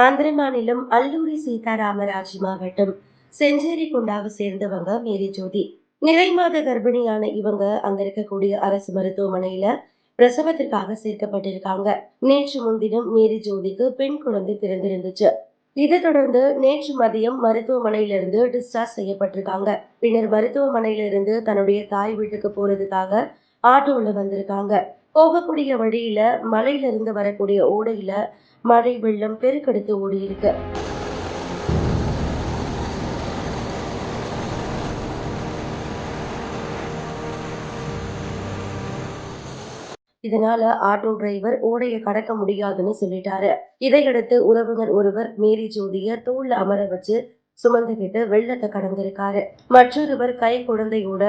ஆந்திர மாநிலம் அல்லூரி சீதாராமராஜு மாவட்டம் செஞ்சேரி குண்டாவை சேர்ந்தவங்க மேரி ஜோதி. நிறை மாத கர்ப்பிணியான இவங்க அங்க இருக்கக்கூடிய அரசு மருத்துவமனையில பிரசவத்திற்காக சேர்க்கப்பட்டிருக்காங்க. நேற்று முன்தினம் மேரி ஜோதிக்கு பெண் குழந்தை பிறந்திருந்துச்சு. இதை தொடர்ந்து நேற்று மதியம் மருத்துவமனையிலிருந்து டிஸ்சார்ஜ் செய்யப்பட்டிருக்காங்க. பின்னர் மருத்துவமனையிலிருந்து தன்னுடைய தாய் வீட்டுக்கு போறதுக்காக ஆட்டோல வந்திருக்காங்க. போகக்கூடிய வழியில மலையில இருந்து வரக்கூடிய ஓடையில மழை வெள்ளம் பெருக்கெடுத்து ஓடி இருக்கு இதனால ஆட்டோ டிரைவர் ஓடையை கடக்க முடியாதுன்னு சொல்லிட்டாரு. இதையடுத்து உறவினர் ஒருவர் மேரி ஜோதிய தோல்ல அமர வச்சு சுமந்துகிட்டு வெள்ளத்தை கடந்திருக்காரு. மற்றொருவர் கை குழந்தையோட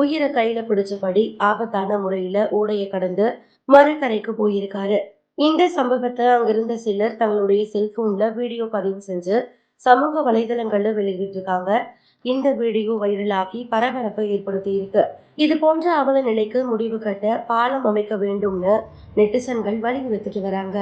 உயிரை கையில பிடிச்சபடி ஆபத்தான முறையில ஓடைய கடந்து மறுகரைக்கு போயிருக்காரு. இந்த சம்பவத்தை அங்கிருந்த சிலர் தங்களுடைய செல்போன்ல வீடியோ பதிவு செஞ்சு சமூக வலைதளங்கள்ல வெளியிட்டிருக்காங்க. இந்த வீடியோ வைரலாகி பரபரப்பை ஏற்படுத்தி இருக்கு இது போன்ற அவல நிலைக்கு முடிவு கட்ட பாலம் அமைக்க வேண்டும்னு நெட்டிசன்கள் வலியுறுத்திட்டு வராங்க.